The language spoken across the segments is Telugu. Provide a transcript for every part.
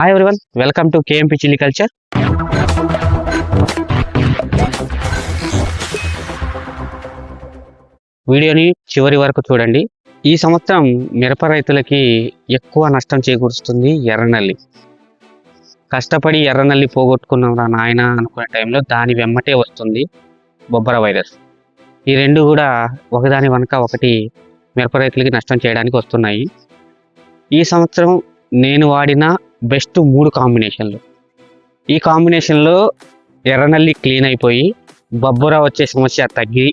Hi everyone welcome to KMP chilli culture వీడియోని చివరి వరకు చూడండి. ఈ సంవత్సరం మిరప రైతులకి ఎక్కువ నష్టం చేకూరుస్తుంది ఎర్రనల్లి. కష్టపడి ఎర్రనల్లి పోగొట్టుకున్నాం రా నాయన అనుకునే టైంలో దాని వెమ్మటే వస్తుంది బొబ్బర వైరస్. ఈ రెండు కూడా ఒకదాని వెనక ఒకటి మిరప రైతులకి నష్టం చేయడానికి వస్తున్నాయి. ఈ సంవత్సరం నేను వాడిన బెస్ట్ మూడు కాంబినేషన్లు. ఈ కాంబినేషన్లో ఎర్రనల్లి క్లీన్ అయిపోయి బొబ్బర వచ్చే సమస్య తగ్గి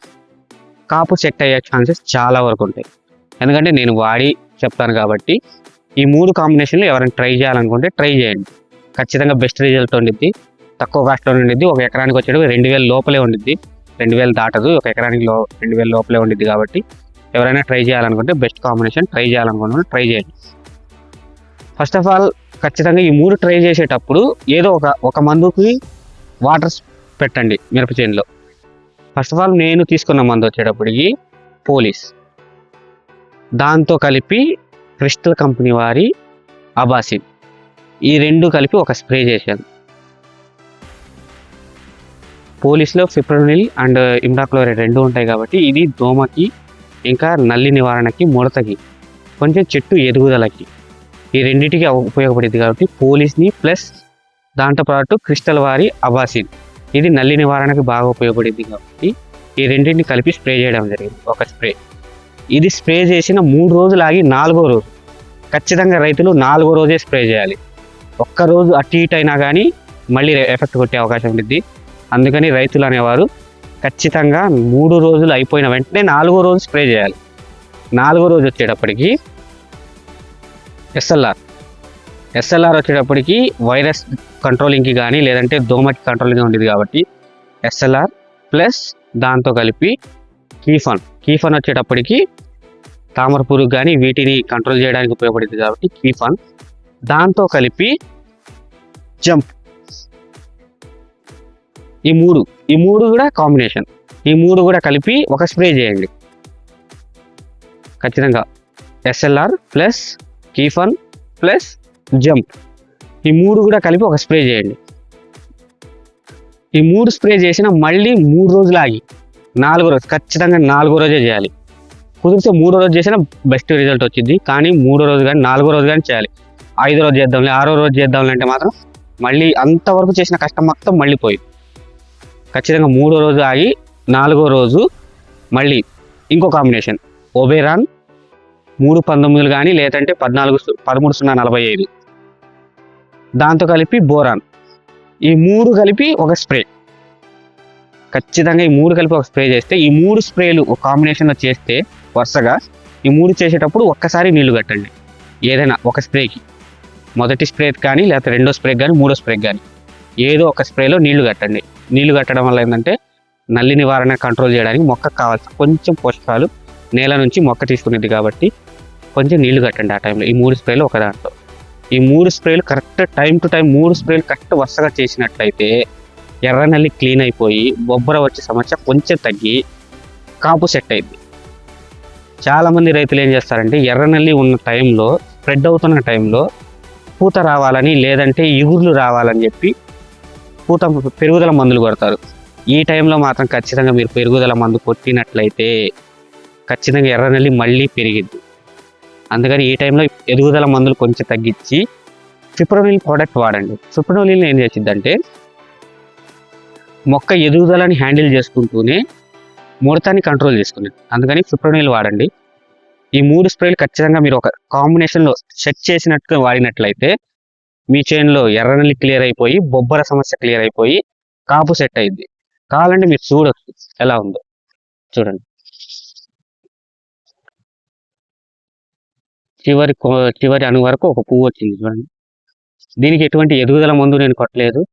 కాపు సెట్ అయ్యే ఛాన్సెస్ చాలా వరకు ఉంటాయి. ఎందుకంటే నేను వాడి చెప్తాను కాబట్టి ఈ మూడు కాంబినేషన్లు ఎవరైనా ట్రై చేయాలనుకుంటే ట్రై చేయండి. ఖచ్చితంగా బెస్ట్ రిజల్ట్ ఉండిద్ది. తక్కువ కాస్ట్లో ఉండిద్ది. ఒక ఎకరానికి వచ్చేటప్పుడు రెండు వేల లోపలే ఉండిద్ది. రెండు వేలు దాటదు. ఒక ఎకరానికి లో రెండు వేల లోపలే ఉండిద్ది కాబట్టి ఎవరైనా ట్రై చేయాలనుకుంటే బెస్ట్ కాంబినేషన్ ట్రై చేయాలనుకుంటున్నా ట్రై చేయండి. ఫస్ట్ ఆఫ్ ఆల్ ఖచ్చితంగా ఈ మూడు ట్రై చేసేటప్పుడు ఏదో ఒక ఒక మందుకి వాటర్ పెట్టండి మిరప చేనులో. ఫస్ట్ ఆఫ్ ఆల్ నేను తీసుకున్న మందు వచ్చేటప్పటికి పోలీస్. దాంతో కలిపి క్రిస్టల్ కంపెనీ వారి అబాసిన్. ఈ రెండు కలిపి ఒక స్ప్రే చేశాను. పోలీస్లో ఫిప్రోనిల్ అండ్ ఇమ్డాక్లోరైడ్ రెండు ఉంటాయి కాబట్టి ఇది దోమకి ఇంకా నల్లి నివారణకి ముడతకి కొంచెం చెట్టు ఎదుగుదలకి ఈ రెండింటికి ఉపయోగపడింది కాబట్టి పోలీస్ని ప్లస్ దాంతోపాటు క్రిస్టల్ వారి అబాసిన్. ఇది నల్లి నివారణకు బాగా ఉపయోగపడింది కాబట్టి ఈ రెండింటిని కలిపి స్ప్రే చేయడం జరిగింది ఒక స్ప్రే. ఇది స్ప్రే చేసిన మూడు రోజులు ఆగి నాలుగో రోజు. ఖచ్చితంగా రైతులు నాలుగో రోజే స్ప్రే చేయాలి. ఒక్క రోజు అటు ఇటు అయినా కానీ మళ్ళీ ఎఫెక్ట్ కొట్టే అవకాశం ఉంటుంది అందుకని రైతులు అనేవారు ఖచ్చితంగా మూడు రోజులు అయిపోయిన వెంటనే నాలుగో రోజు స్ప్రే చేయాలి. నాలుగో రోజు వచ్చేటప్పటికి ఎస్ఎల్ఆర్ ఎస్ఎల్ఆర్ వచ్చేటప్పటికి వైరస్ కంట్రోలింగ్కి కానీ లేదంటే దోమకి కంట్రోలింగ్ ఉండేది కాబట్టి ఎస్ఎల్ఆర్ ప్లస్ దాంతో కలిపి కీఫన్. కీఫన్ వచ్చేటప్పటికి తామర పురుగు కానీ వీటిని కంట్రోల్ చేయడానికి ఉపయోగపడుతుంది కాబట్టి కీఫన్. దాంతో కలిపి జంప్. ఈ మూడు ఈ మూడు కూడా కాంబినేషన్. ఈ మూడు కూడా కలిపి ఒక స్ప్రే చేయండి. ఖచ్చితంగా. ఎస్ఎల్ఆర్ ప్లస్ కీఫన్ ప్లస్ జంప్. ఈ మూడు కూడా కలిపి ఒక స్ప్రే చేయండి. ఈ మూడు స్ప్రే చేసిన మళ్ళీ మూడు రోజులు ఆగి నాలుగో రోజు ఖచ్చితంగా నాలుగో రోజే చేయాలి. కుదిరితే మూడో రోజు చేసినా బెస్ట్ రిజల్ట్ వచ్చింది కానీ మూడో రోజు కానీ నాలుగో రోజు కానీ చేయాలి. ఐదో రోజు చేద్దాంలే ఆరో రోజు చేద్దాంలే అంటే మాత్రం మళ్ళీ అంతవరకు చేసిన కష్టం మొత్తం మళ్ళీ పోయింది ఖచ్చితంగా మూడో రోజు ఆగి నాలుగో రోజు మళ్ళీ ఇంకో కాంబినేషన్. ఒబేరాన్ మూడు పంతొమ్మిదిలు కానీ లేదంటే పద్నాలుగు పదమూడు సున్నా నలభై ఐదు. దాంతో కలిపి బోరాన్. ఈ మూడు కలిపి ఒక స్ప్రే. ఖచ్చితంగా ఈ మూడు కలిపి ఒక స్ప్రే చేస్తే ఈ మూడు స్ప్రేలు ఒక కాంబినేషన్లో చేస్తే వరుసగా ఈ మూడు చేసేటప్పుడు ఒక్కసారి నీళ్ళు కట్టండి. ఏదైనా ఒక స్ప్రేకి. మొదటి స్ప్రేకి కానీ లేకపోతే రెండో స్ప్రేకి కానీ మూడో స్ప్రేకి కానీ. ఏదో ఒక స్ప్రేలో నీళ్ళు కట్టండి. నీళ్ళు కట్టడం వల్ల ఏంటంటే నల్లి నివారణ కంట్రోల్ చేయడానికి మొక్కకు కావాల్సిన కొంచెం పోషకాలు నేల నుంచి మొక్క తీసుకునేది కాబట్టి కొంచెం నీళ్ళు కట్టండి ఆ టైంలో ఈ మూడు స్ప్రేలు ఒక దాంట్లో. ఈ మూడు స్ప్రేలు కరెక్ట్ టైం టు టైం మూడు స్ప్రేలు కరెక్ట్ వరుసగా చేసినట్లయితే ఎర్రనల్లి క్లీన్ అయిపోయి బొబ్బర వచ్చే సమస్య కొంచెం తగ్గి కాపు సెట్ అయింది చాలామంది రైతులు ఏం చేస్తారంటే ఎర్రనల్లి ఉన్న టైంలో స్ప్రెడ్ అవుతున్న టైంలో పూత రావాలని లేదంటే ఇగుర్లు రావాలని చెప్పి పూత పెరుగుదల మందులు కొడతారు. ఈ టైంలో మాత్రం ఖచ్చితంగా మీరు పెరుగుదల మందు కొట్టినట్లయితే ఖచ్చితంగా ఎర్ర నెల్లి మళ్ళీ పెరిగిద్ది. అందుకని ఈ టైంలో ఎదుగుదల మందులు కొంచెం తగ్గించి ఫిప్రోనిల్ ప్రోడక్ట్ వాడండి. ఫిప్రోనిల్ ఏం చేసిద్దంటే మొక్క ఎదుగుదలని హ్యాండిల్ చేసుకుంటూనే ముడతాన్ని కంట్రోల్ చేసుకునేది అందుకని ఫిప్రోనిల్ వాడండి. ఈ మూడు స్ప్రేలు ఖచ్చితంగా మీరు ఒక కాంబినేషన్లో సెట్ చేసినట్టుగా వాడినట్లయితే మీ చేనులో ఎర్రనల్లి క్లియర్ అయిపోయి బొబ్బర సమస్య క్లియర్ అయిపోయి కాపు సెట్ అయింది కావాలంటే మీరు చూడొచ్చు ఎలా ఉందో. చూడండి. చివరి కో- చివరి అణు వరకు ఒక పువ్వు వచ్చింది చూడండి. దీనికి ఎటువంటి ఎదుగుదల మందు నేను కొట్టలేదు.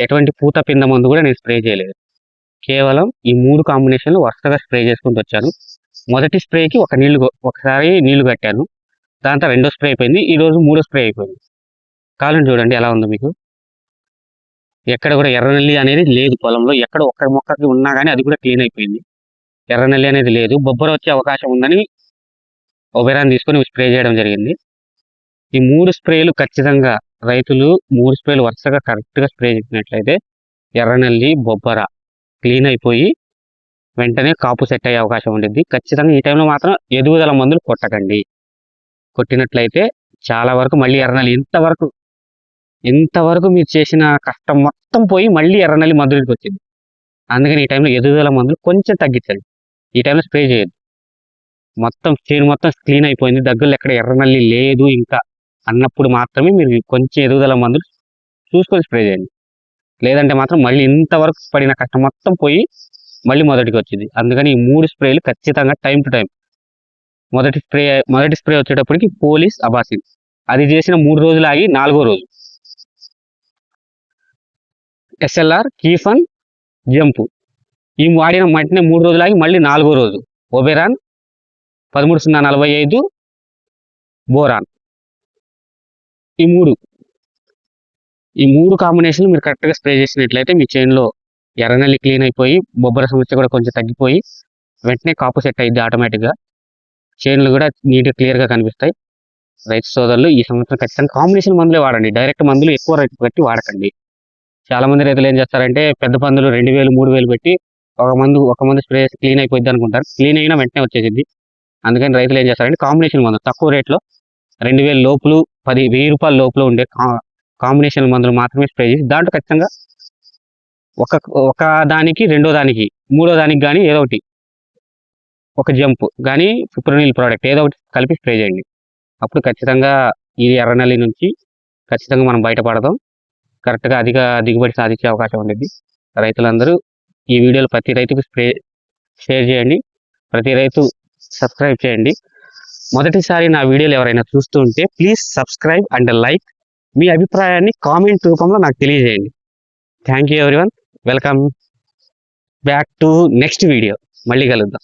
ఎటువంటి పూత పింద మందు కూడా నేను స్ప్రే చేయలేదు. కేవలం ఈ మూడు కాంబినేషన్లు వరుసగా స్ప్రే చేసుకుంటూ వచ్చాను. మొదటి స్ప్రేకి ఒక నీళ్ళు ఒకసారి నీళ్ళు కట్టాను. దాంతో రెండో స్ప్రే అయిపోయింది. ఈరోజు మూడో స్ప్రే అయిపోయింది. కాలం చూడండి ఎలా ఉందో మీకు. ఎక్కడ కూడా ఎర్రనల్లి అనేది లేదు పొలంలో. ఎక్కడ ఒక్క మొక్కకి ఉన్నా కానీ అది కూడా క్లీన్ అయిపోయింది. ఎర్రనల్లి అనేది లేదు. బొబ్బర వచ్చే అవకాశం ఉందని ఒబెరాన్ తీసుకొని స్ప్రే చేయడం జరిగింది. ఈ మూడు స్ప్రేలు ఖచ్చితంగా రైతులు మూడు స్ప్రేలు వరుసగా కరెక్ట్గా స్ప్రే చేసినట్లయితే ఎర్రనల్లి బొబ్బర క్లీన్ అయిపోయి వెంటనే కాపు సెట్ అయ్యే అవకాశం ఉంటుంది ఖచ్చితంగా ఈ టైంలో మాత్రం ఎదుగుదల మందులు కొట్టకండి. కొట్టినట్లయితే చాలా వరకు మళ్ళీ ఎర్రనల్లి ఇంతవరకు ఇంతవరకు మీరు చేసిన కష్టం మొత్తం పోయి మళ్ళీ ఎర్రనల్లి మందులకి వచ్చింది. అందుకని ఈ టైంలో ఎదుగుదల మందులు కొంచెం తగ్గించండి. ఈ టైంలో స్ప్రే చేయొద్దు. మొత్తం చేను మొత్తం క్లీన్ అయిపోయింది. దగ్గరలో ఎక్కడ ఎర్రనల్లి లేదు ఇంకా అన్నప్పుడు మాత్రమే మీరు కొంచెం ఎదుగుదల మందులు చూసుకొని స్ప్రే చేయండి. లేదంటే మాత్రం మళ్ళీ ఇంతవరకు పడిన కష్టం మొత్తం పోయి మళ్ళీ మొదటికి వచ్చింది. అందుకని ఈ మూడు స్ప్రేలు ఖచ్చితంగా టైం టు టైం. మొదటి స్ప్రే మొదటి స్ప్రే వచ్చేటప్పటికి పోలీస్ అబాసిన్. అది చేసిన మూడు రోజులు ఆగి నాలుగో రోజు. ఎస్ఎల్ఆర్ కీఫన్ జంపు. ఈ వాడిన వెంటనే మూడు రోజులు ఆగి మళ్ళీ నాలుగో రోజు. ఒబెరాన్ పదమూడు సున్నా నలభై ఐదు బోరాన్. ఈ మూడు ఈ మూడు కాంబినేషన్లు మీరు కరెక్ట్గా స్ప్రే చేసినట్లయితే మీ చేనులో ఎర్రనల్లి క్లీన్ అయిపోయి బొబ్బర సమస్య కూడా కొంచెం తగ్గిపోయి వెంటనే కాపు సెట్ అయ్యింది ఆటోమేటిక్గా చేనులు కూడా నీట్గా క్లియర్గా కనిపిస్తాయి. రైతు సోదరులు ఈ సంవత్సరం ఖచ్చితంగా కాంబినేషన్ మందులే వాడండి. డైరెక్ట్ మందులు ఎక్కువ రైతు పెట్టి వాడకండి. చాలా మంది రైతులు ఏం చేస్తారంటే పెద్ద పందులు రెండు వేలు మూడు వేలు పెట్టి ఒక మందు ఒక మందు స్ప్రే చేసి క్లీన్ అయిపోద్ది అనుకుంటారు. క్లీన్ అయినా వెంటనే వచ్చేసింది అందుకని రైతులు ఏం చేస్తారంటే కాంబినేషన్ మందు తక్కువ రేట్లో రెండు వేల లోపులు పది వెయ్యి రూపాయల లోపల ఉండే కా- కాంబినేషన్ మందులు మాత్రమే స్ప్రే చేసి దాంట్లో ఖచ్చితంగా ఒక ఒక దానికి రెండో దానికి మూడో దానికి కానీ ఏదో ఒకటి ఒక జంప్ కానీ ఫిప్రోనిల్ ప్రోడక్ట్ ఏదో ఒకటి కలిపి స్ప్రే చేయండి. అప్పుడు ఖచ్చితంగా ఇది ఎర్రనల్లి నుంచి ఖచ్చితంగా మనం బయటపడదాం. కరెక్ట్గా అధిక దిగుబడి సాధించే అవకాశం ఉండేది రైతులందరూ ఈ వీడియోలు ప్రతి రైతుకు స్ప్రే షేర్ చేయండి. ప్రతి రైతు సబ్స్క్రైబ్ చేయండి. మొదటిసారి నా వీడియోలు ఎవరైనా చూస్తూ ఉంటే ప్లీజ్ సబ్స్క్రైబ్ అండ్ లైక్ మీ అభిప్రాయాన్ని కామెంట్ రూపంలో నాకు తెలియజేయండి. Thank you everyone welcome back to next video మళ్ళీ కలుద్దాం.